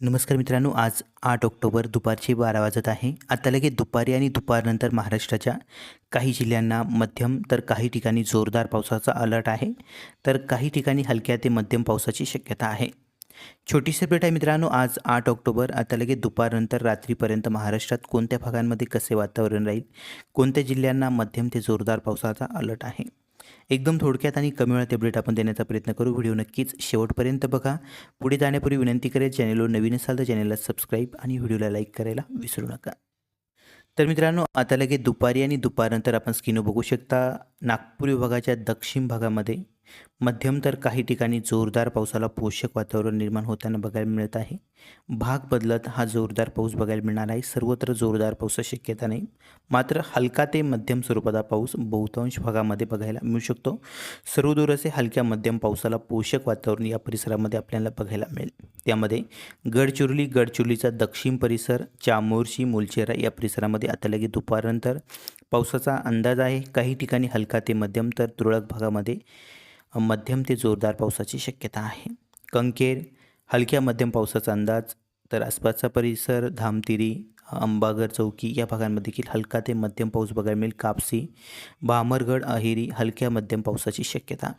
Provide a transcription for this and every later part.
नमस्कार मित्रांनो आज आठ ऑक्टोबर दुपारचे बारा वाजत आहे. आता लगेच दुपारी आणि दुपारनंतर महाराष्ट्राच्या काही जिल्ह्यांना मध्यम तर काही ठिकाणी जोरदार पावसाचा अलर्ट आहे. तर काही ठिकाणी हलक्या ते मध्यम पावसाची शक्यता आहे. छोटीशी अपडेट आहे मित्रांनो आज आठ ऑक्टोबर आता लगेच दुपारनंतर रात्रीपर्यंत महाराष्ट्रात कोणत्या भागांमध्ये कसे वातावरण राहील? कोणत्या जिल्ह्यांना मध्यम ते जोरदार पावसाचा अलर्ट आहे? एकदम थोडक्यात आणि कमी वेळात अपडेट आपण देण्याचा प्रयत्न करू. व्हिडिओ नक्कीच शेवटपर्यंत बघा. पुढे जाण्यापूर्वी विनंती करेल चॅनलवर नवीन असाल तर चॅनलला सबस्क्राईब आणि व्हिडिओला लाईक करायला विसरू नका. तर मित्रांनो आता लगेच दुपारी आणि दुपारनंतर आपण स्किनो बघू शकता नागपूर विभागाच्या दक्षिण भागामध्ये मध्यम तर काही ठिकाणी जोरदार पावसाला पोषक वातावरण निर्माण होताना बघायला मिळत आहे. भाग बदलत हा जोरदार पाऊस बघायला मिळणार आहे. सर्वत्र जोरदार पावसाची शक्यता नाही. मात्र हलका ते मध्यम स्वरूपाचा पाऊस बहुतांश भागामध्ये बघायला मिळू शकतो. सर्वदूर असे हलक्या मध्यम पावसाला पोषक वातावरण या परिसरामध्ये आपल्याला बघायला मिळेल. त्यामध्ये गडचिरोली गडचिरोलीचा दक्षिण परिसर चामोर्शी मुलचेरा या परिसरामध्ये आता लगेच दुपारनंतर पावसाचा अंदाज आहे. काही ठिकाणी हलका ते मध्यम तर तुरळक भागामध्ये मध्यम ते जोरदार पावसाची शक्यता आहे. कंकेर हलक्या मध्यम पावसाचा अंदाज तर आसपासचा परिसर धामतिरी अंबागर चौकी या भागांमध्ये देखील हलका ते मध्यम पाऊस बघायला मिळेल. कापसी भामरगड अहिरी हलक्या मध्यम पावसाची शक्यता.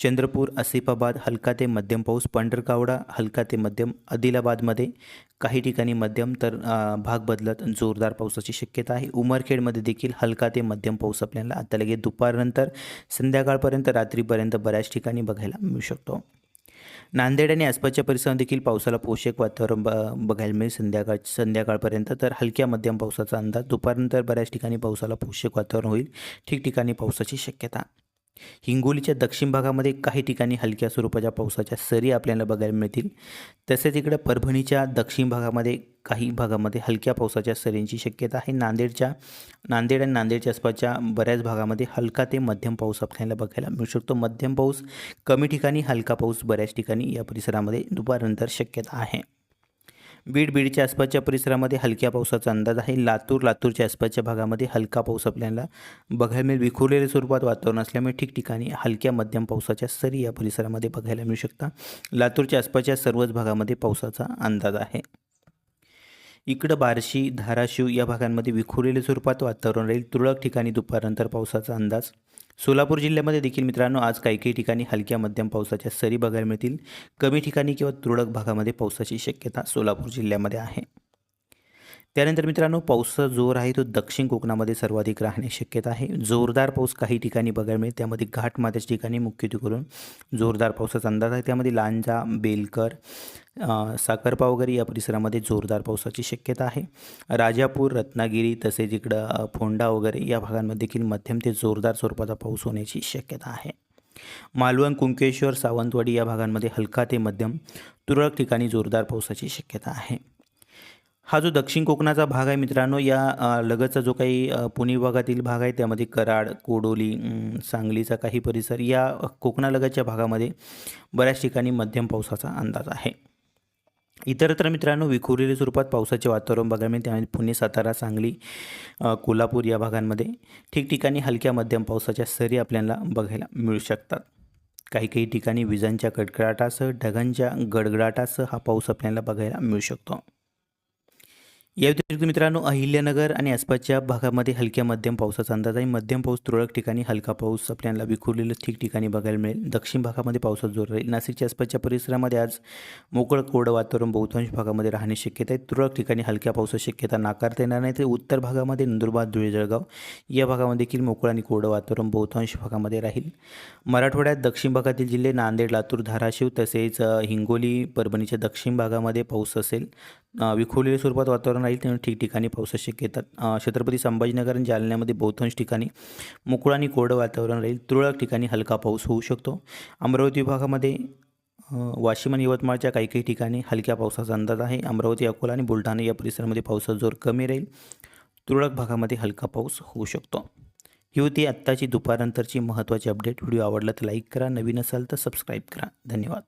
चंद्रपूर आसिफाबाद हलका ते मध्यम पाऊस पांढरकावडा हलका ते मध्यम आदिलाबादमध्ये काही ठिकाणी मध्यम तर भाग बदलत जोरदार पावसाची शक्यता आहे. उमरखेडमध्ये देखील हलका ते मध्यम पाऊस आपल्याला आता लगेच दुपारनंतर संध्याकाळपर्यंत रात्रीपर्यंत बऱ्याच ठिकाणी बघायला मिळू शकतो. नांदेड आणि आसपासच्या परिसरात देखील पावसाला पोषक वातावरण ब बघायला मिळेल संध्याकाळ संध्याकाळपर्यंत. तर हलक्या मध्यम पावसाचा अंदाज दुपारनंतर बऱ्याच ठिकाणी पावसाला पोषक वातावरण होईल. ठिकठिकाणी पावसाची शक्यता. हिंगोलीच्या दक्षिण भागामध्ये काही ठिकाणी हलक्या स्वरूपाच्या पावसाच्या सरी आपल्याला बघायला मिळतील. तसेच इकडं परभणीच्या दक्षिण भागामध्ये काही भागामध्ये हलक्या पावसाच्या सरींची शक्यता आहे. नांदेडच्या नांदेड आणि नांदेडच्या आसपासच्या बऱ्याच भागामध्ये हलका ते मध्यम पाऊस आपल्याला बघायला मिळू शकतो. मध्यम पाऊस कमी ठिकाणी हलका पाऊस बऱ्याच ठिकाणी या परिसरामध्ये दुपारनंतर शक्यता आहे. बीड बीडच्या आसपासच्या परिसरामध्ये हलक्या पावसाचा अंदाज आहे. लातूर लातूरच्या आसपासच्या भागामध्ये हलका पाऊस आपल्याला बघायला मिळेल. विखुरलेल्या स्वरूपात वातावरण असल्यामुळे ठिकठिकाणी हलक्या मध्यम पावसाच्या सरी या परिसरामध्ये बघायला मिळू शकता. लातूरच्या आसपासच्या सर्वच भागामध्ये पावसाचा अंदाज आहे. इकडं बार्शी धाराशिव या भागांमध्ये विखुरलेल्या स्वरूपात वातावरण राहील. तुरळक ठिकाणी दुपारनंतर पावसाचा अंदाज. सोलापूर जिल्ह्यामध्ये देखील मित्रांनो आज काही काही ठिकाणी हलक्या मध्यम पावसाच्या सरी बघायला मिळतील. कमी ठिकाणी किंवा तुरळक भागामध्ये पावसाची शक्यता सोलापूर जिल्ह्यामध्ये आहे. त्यानंतर मित्रांनो पावसाचा जोर आहे तो दक्षिण कोकणामध्ये सर्वाधिक राहण्याची शक्यता आहे. जोरदार पाऊस काही ठिकाणी बघायला मिळेल. त्यामध्ये घाटमाथ्याच्या ठिकाणी मुख्यत्वे करून जोरदार पावसाचा अंदाज आहे. त्यामध्ये लांजा बेलकर साखरपा वगैरे या परिसरामध्ये जोरदार पावसाची शक्यता आहे. राजापूर रत्नागिरी तसेच इकडं फोंडा वगैरे या भागांमध्ये देखील मध्यम ते जोरदार स्वरूपाचा पाऊस होण्याची शक्यता आहे. मालवण कुंकेश्वर सावंतवाडी या भागांमध्ये हलका ते मध्यम तुरळक ठिकाणी जोरदार पावसाची शक्यता आहे. हा जो दक्षिण कोकणाचा भाग आहे मित्रांनो या लगतचा जो काही पुणे विभागातील भाग आहे त्यामध्ये कराड कोडोली सांगलीचा काही परिसर या कोकणालगतच्या भागामध्ये बऱ्याच ठिकाणी मध्यम पावसाचा अंदाज आहे. इतरत्र मित्रांनो विखुरलेल्या स्वरूपात पावसाचे वातावरण बघायला मिळते आणि पुणे सातारा सांगली कोल्हापूर या भागांमध्ये ठिकठिकाणी हलक्या मध्यम पावसाच्या सरी आपल्याला बघायला मिळू शकतात. काही काही ठिकाणी विजांच्या कडकडाटासह ढगांच्या गडगडाटासह हा पाऊस आपल्याला बघायला मिळू शकतो. या व्यतिरिक्त मित्रांनो अहिल्यानगर आणि आसपासच्या भागामध्ये हलक्या मध्यम पावसाचा अंदाज आहे. मध्यम पाऊस तुरळक ठिकाणी हलका पाऊस आपल्याला विखुरलेलं ठिकठिकाणी बघायला मिळेल. दक्षिण भागामध्ये पावसात जोर राहील. नाशिकच्या आसपासच्या परिसरामध्ये आज मोकळं कोरडं वातावरण बहुतांश भागामध्ये राहण्याची शक्यता आहे. तुरळक ठिकाणी हलक्या पावसाची शक्यता नाकारता येणार नाही. तर उत्तर भागामध्ये नंदुरबार धुळे जळगाव या भागामध्ये देखील मोकळं आणि कोरडं वातावरण बहुतांश भागामध्ये राहील. मराठवाड्यात दक्षिण भागातील जिल्हे नांदेड लातूर धाराशिव तसेच हिंगोली परभणीच्या दक्षिण भागामध्ये पाऊस असेल. विखुरलेल्या स्वरूपात वातावरण राहील त्यामुळे ठिकठिकाणी पावसाची शक्यता छत्रपती संभाजीनगर आणि जालन्यामध्ये बहुतांश ठिकाणी मोकळं आणि कोरडं वातावरण राहील. तुरळक ठिकाणी हलका पाऊस होऊ शकतो. अमरावती विभागामध्ये वाशिम आणि यवतमाळच्या काही काही ठिकाणी हलक्या पावसाचा अंदाज आहे. अमरावती अकोला आणि बुलढाणा या परिसरामध्ये पावसाचा जोर कमी राहील. तुरळक भागामध्ये हलका पाऊस होऊ शकतो. ही होती आत्ताची दुपारनंतरची महत्त्वाची अपडेट. व्हिडिओ आवडला तर लाईक करा. नवीन असाल तर सबस्क्राईब करा. धन्यवाद.